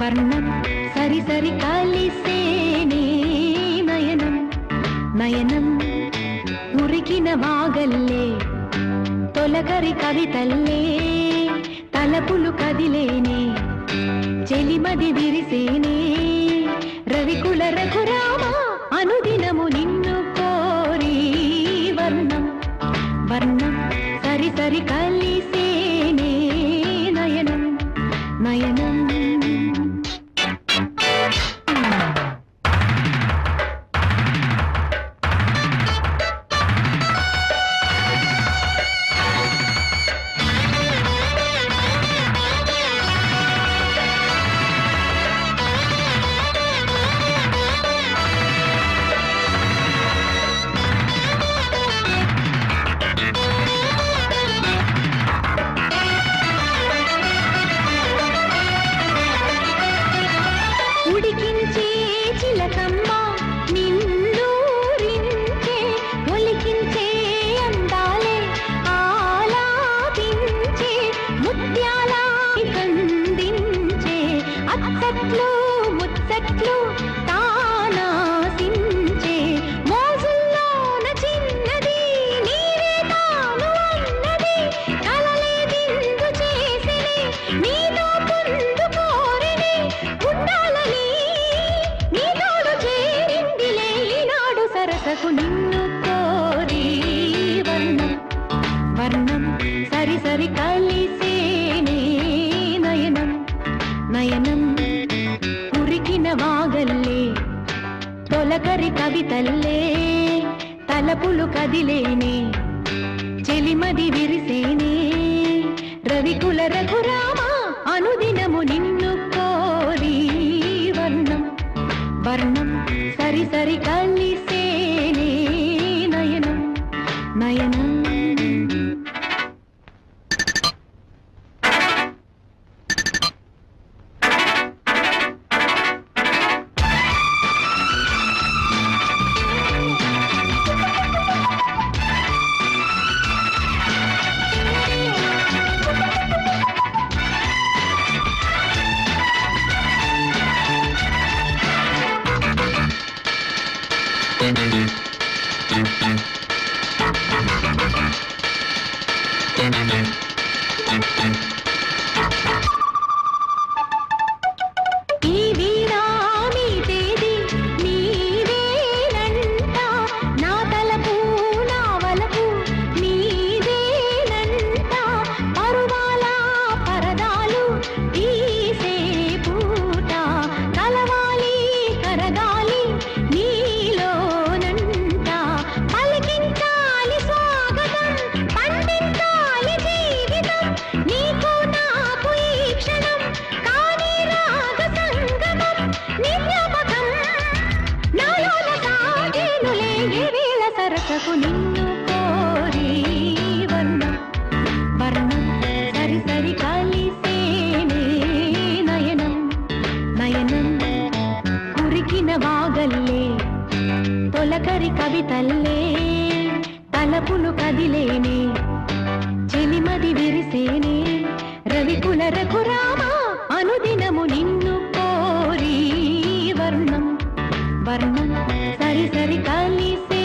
వర్ణం సరి సరి కలిసేనే నయనం నయనం ఉరికిన వాగల్లే తొలకరి కవితల్లే తలపులు కదిలేనే చెలిమది విరిసేనే. రవికుల రఘురామ అనుదినము నిన్ను కోరి వర్ణం. వర్ణం సరి సరి కలిసి ముచ్చట్లు తానాసించే మోజుల్లోన చిన్నది నీవే తాను అన్నది కలలే విందు చేసినే నీతో పొందు ఉండాలని నీ తోడు చేరిందిలే ఈనాడు సరసకు నిన్ను తల్లి తల్లే తలపులు కదిలేనే చెలిమది విరిసేనే. రవికుల రఘురామ అనుదినము నిన్ను కోరి వర్ణం వర్ణం సరి సరి కల్ Thank you. వేళ నిన్ను కోరి వర్ణం వర్ణం సరి సరి కలిసేనే నయనం. నయనం కురికిన వాగల్లే తొలకరి కవితల్లే తలపులు కదిలేనే చెలిమది విరిసేనే. రవికుల రఘురామ అనుదినము నిన్ను కోరి వర్ణం వర్ణం సరి సరి కలిసే